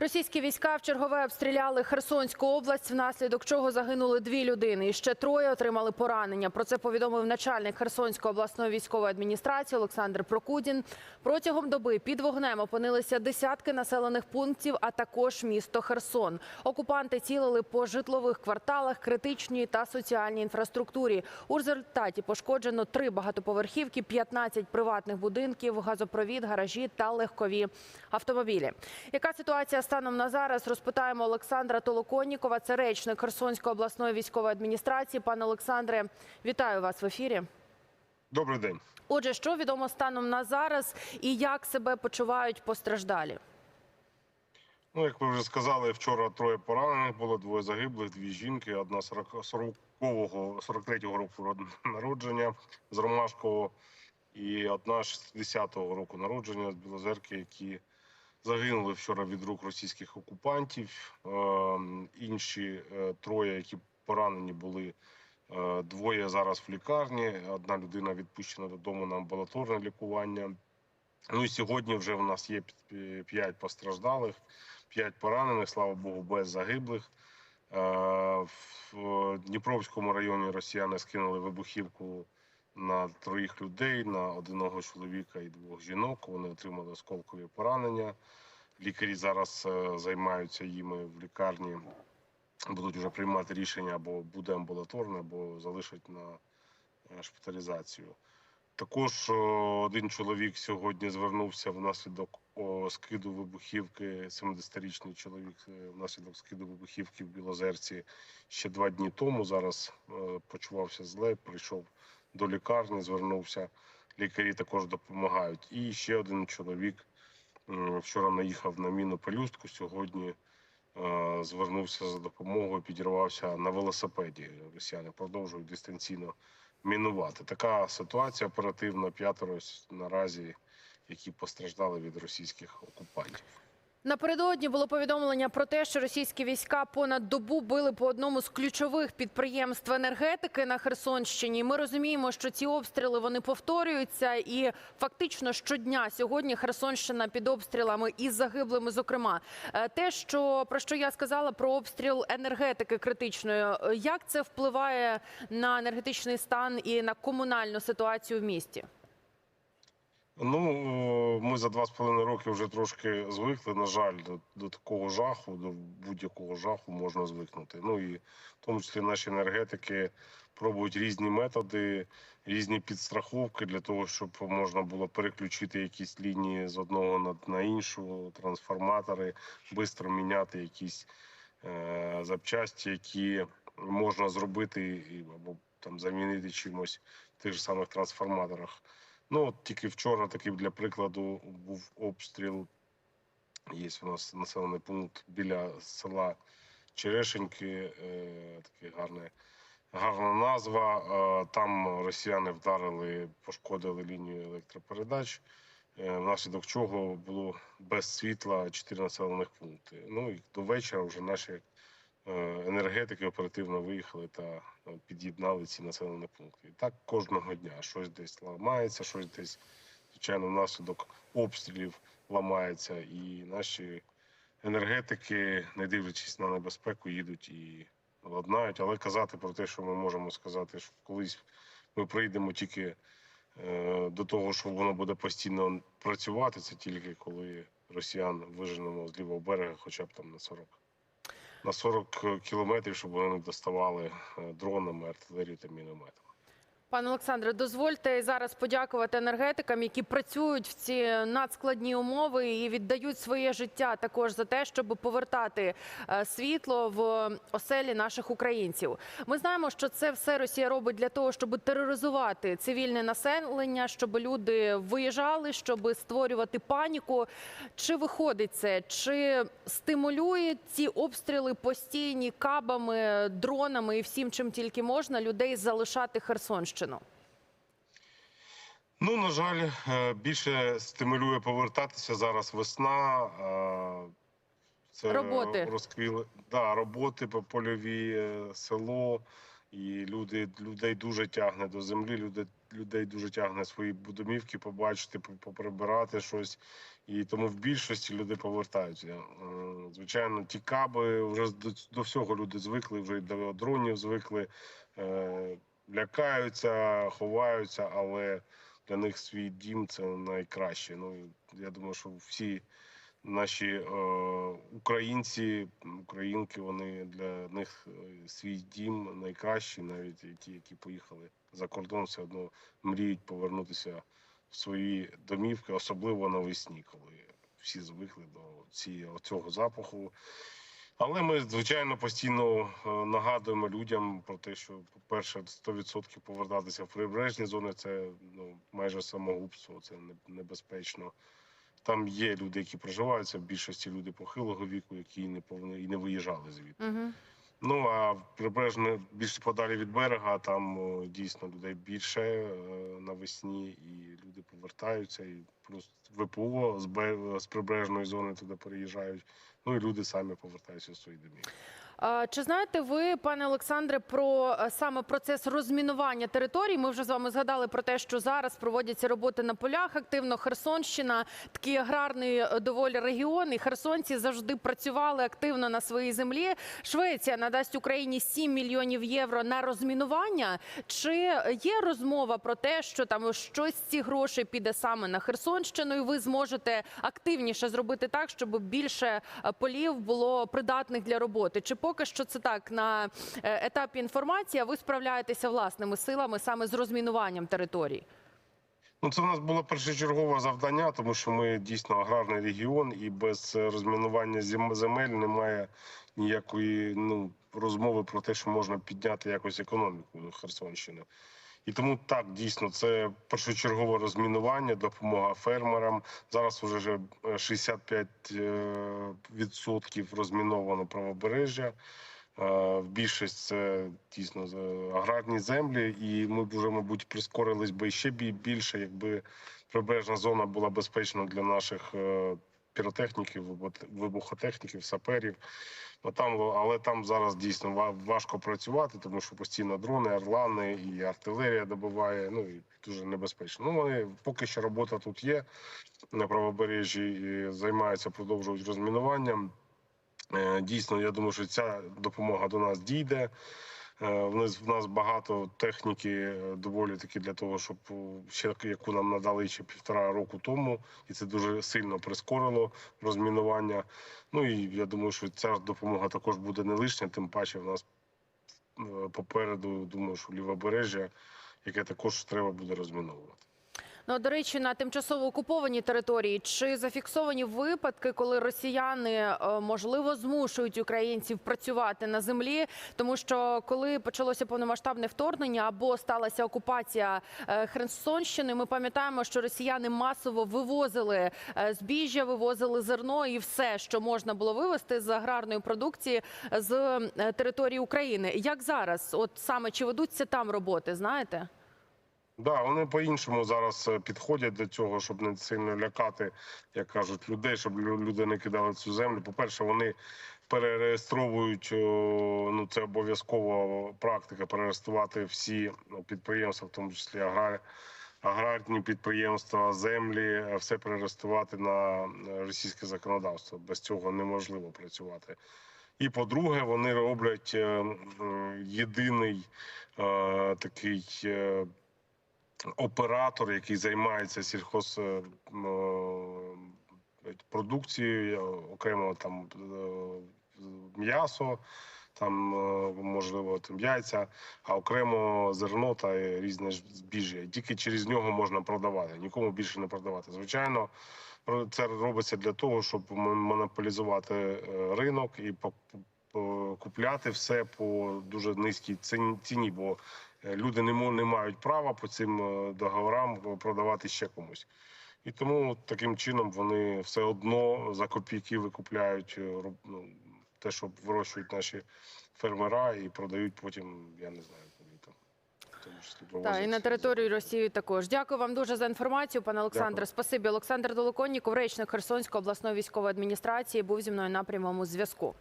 Російські війська в чергове обстріляли Херсонську область, внаслідок чого загинули дві людини. І ще троє отримали поранення. Про це повідомив начальник Херсонської обласної військової адміністрації Олександр Прокудін. Протягом доби під вогнем опинилися десятки населених пунктів, а також місто Херсон. Окупанти цілили по житлових кварталах, критичній та соціальній інфраструктурі. У результаті пошкоджено три багатоповерхівки, 15 приватних будинків, газопровід, гаражі та легкові автомобілі. Яка ситуація станом на зараз? Розпитаємо Олександра Толоконнікова, це речник Херсонської обласної військової адміністрації. Пане Олександре, вітаю вас в ефірі. Добрий день. Отже, що відомо станом на зараз і як себе почувають постраждалі? Ну, як ви вже сказали, вчора троє поранених було, двоє загиблих, дві жінки, одна 40-го, 43-го року народження з Ромашкового і одна 60-го року народження з Білозерки, які загинули вчора від рук російських окупантів. Ем, Інші е, троє, які поранені були, е, двоє зараз в лікарні. Одна людина відпущена додому на амбулаторне лікування. Ну і сьогодні вже в нас є п'ять- постраждалих, п'ять поранених, слава Богу, без загиблих. Е, В Дніпровському районі росіяни скинули вибухівку на троїх людей, на одного чоловіка і двох жінок. Вони отримали осколкові поранення. Лікарі зараз е, займаються їми в лікарні. Будуть вже приймати рішення або буде амбулаторне, або залишать на е, шпиталізацію. Також один чоловік сьогодні звернувся внаслідок скиду вибухівки. 70-річний чоловік е, внаслідок скиду вибухівки в Білозерці ще два дні тому. Зараз почувався зле, прийшов до лікарні, звернувся. Лікарі також допомагають. І ще один чоловік вчора наїхав на міну пелюстку. Сьогодні е, звернувся за допомогою, підірвався на велосипеді. Росіяни продовжують дистанційно мінувати. Така ситуація оперативна. П'ятеро наразі, які постраждали від російських окупантів. Напередодні було повідомлення про те, що російські війська понад добу били по одному з ключових підприємств енергетики на Херсонщині. Ми розуміємо, що ці обстріли вони повторюються, і фактично щодня сьогодні Херсонщина під обстрілами із загиблими. Зокрема, Е, те, що про що я сказала про обстріл енергетики критичної, е, як це впливає на енергетичний стан і на комунальну ситуацію в місті? Ну ми за два з половиною роки вже трошки звикли. На жаль, до, до такого жаху, до будь-якого жаху можна звикнути. Ну і в тому числі наші енергетики пробують різні методи, різні підстраховки для того, щоб можна було переключити якісь лінії з одного на, на іншу, трансформатори, швидко міняти якісь е, запчасті, які можна зробити або там замінити чимось в тих же самих трансформаторах. Ну, от тільки вчора, такий для прикладу, був обстріл. Є у нас населений пункт біля села Черешеньки, е, такий гарний, гарна назва. Е, там росіяни вдарили, пошкодили лінію електропередач, е, внаслідок чого було без світла 4 населених пункти. Ну і до вечора вже наші енергетики оперативно виїхали та е, під'єднали ці населені пункти. І так кожного дня щось десь ламається, щось десь, звичайно, внаслідок обстрілів ламається. І наші енергетики, не дивлячись на небезпеку, їдуть і ладнають. Але казати про те, що ми можемо сказати, що колись ми прийдемо тільки е, до того, що воно буде постійно працювати, це тільки коли росіян виженемо з лівого берега, хоча б там на 40 на 40 кілометрів, щоб вони не доставали е, дронами, артилерією та мінометами. Пане Олександре, дозвольте зараз подякувати енергетикам, які працюють в ці надскладні умови і віддають своє життя також за те, щоб повертати е, світло в оселі наших українців. Ми знаємо, що це все Росія робить для того, щоб тероризувати цивільне населення, щоб люди виїжджали, щоб створювати паніку. Чи виходить це? Чи стимулює ці обстріли постійні кабами, дронами і всім, чим тільки можна, людей залишати Херсонщину? Ну, на жаль, е, більше стимулює повертатися зараз весна. е, Це Роботи. розквіли да, роботи по польові, е, село, і люди, людей дуже тягне до землі. Люди людей дуже тягне свої домівки побачити, поприбирати щось. І тому в більшості люди повертаються. Звичайно, ті каби вже до, до всього люди звикли, вже й до дронів звикли, лякаються, ховаються, але для них свій дім це найкраще. Ну я думаю, що всі наші е, українці, українки, вони для них е, свій дім найкращий, навіть ті, які поїхали за кордон, все одно мріють повернутися в свої домівки, особливо навесні, коли всі звикли до цього запаху. Але ми, звичайно, постійно е, нагадуємо людям про те, що, по-перше, 100% повертатися в прибережні зони це ну, майже самогубство, це небезпечно. Там є люди, які проживають, це в більшості люди похилого віку, які не повинні і не виїжджали звідти. Угу. Ну а прибережне більше подалі від берега, там дійсно людей більше е, навесні, і люди повертаються, і плюс ВПО з прибережної зони туди переїжджають. Ну і люди самі повертаються в свої домівки. Чи знаєте ви, пане Олександре, про е, саме процес розмінування територій? Ми вже з вами згадали про те, що зараз проводяться роботи на полях. Активно Херсонщина, такий аграрний е, доволі регіон. І херсонці завжди працювали активно на своїй землі. Швеція надасть Україні 7 мільйонів євро на розмінування. Чи є розмова про те, що там щось з цих грошей піде саме на Херсонщину, і ви зможете активніше зробити так, щоб більше е, полів було придатних для роботи? Чи поки що це так на е, етапі інформації? а Ви справляєтеся власними силами саме з розмінуванням територій? Ну, це в нас було першочергове завдання, тому що ми дійсно аграрний регіон, і без е, розмінування зем- земель немає ніякої ну розмови про те, що можна підняти якось економіку Херсонщини. І тому так дійсно це першочергове розмінування, допомога фермерам. Зараз вже 65% е, відсотків розміновано правобережжя. Е, В більшість це дійсно аграрні землі, і ми б вже, мабуть, прискорились би ще бі- більше, якби прибережна зона була безпечна для наших е, піротехніків, вибухотехніків, саперів. Ну, там, але там зараз дійсно важко працювати, тому що постійно дрони, орлани і артилерія добиває. Ну і дуже небезпечно. Ну вони поки що робота тут є на правобережжі, і займаються, продовжують розмінуванням. Е, Дійсно, я думаю, що ця допомога до нас дійде. Е, В нас багато техніки е, доволі таки для того, щоб е, ще яку нам надали ще півтора року тому, і це дуже сильно прискорило розмінування. Ну і я думаю, що ця допомога також буде не лишня, тим паче в нас попереду, думаю, що лівобережжя, яке також треба буде розміновувати. Ну, до речі, на тимчасово окупованій території чи зафіксовані випадки, коли росіяни е, можливо змушують українців працювати на землі, тому що коли почалося повномасштабне вторгнення або сталася окупація е, Херсонщини, ми пам'ятаємо, що росіяни масово вивозили е, збіжжя, вивозили зерно і все, що можна було вивезти з аграрної продукції з території України. Як зараз, от саме чи ведуться там роботи, знаєте? Да, вони по-іншому зараз е, підходять до цього, щоб не сильно лякати, як кажуть, людей, щоб люди не кидали цю землю. По-перше, вони перереєстровують, ну це обов'язкова практика, перереєструвати всі ну, підприємства, в тому числі аграр, аграрні підприємства, землі, е, все перереєструвати на е, російське законодавство. Без цього неможливо працювати. І по-друге, вони роблять єдиний такий. Е, оператор, який займається сільхозпродукцією, окремо там е, м'ясо, там е, можливо там яйця, а окремо зерно та різне збіжжя. Тільки через нього можна продавати, нікому більше не продавати. Звичайно, це робиться для того, щоб монополізувати е, ринок і купляти все по дуже низькій ціні- бо Е, люди не не мають права по цим е, договорам продавати ще комусь. І тому таким чином вони все одно за копійки викупляють е, ну, те, що вирощують наші фермера, і продають потім, я не знаю, куди там. Так, і на території Росії також. Дякую вам дуже за інформацію, пане Олександре. Спасибі. Олександр Долоконніков, речник Херсонської обласної військової адміністрації, був зі мною на прямому зв'язку.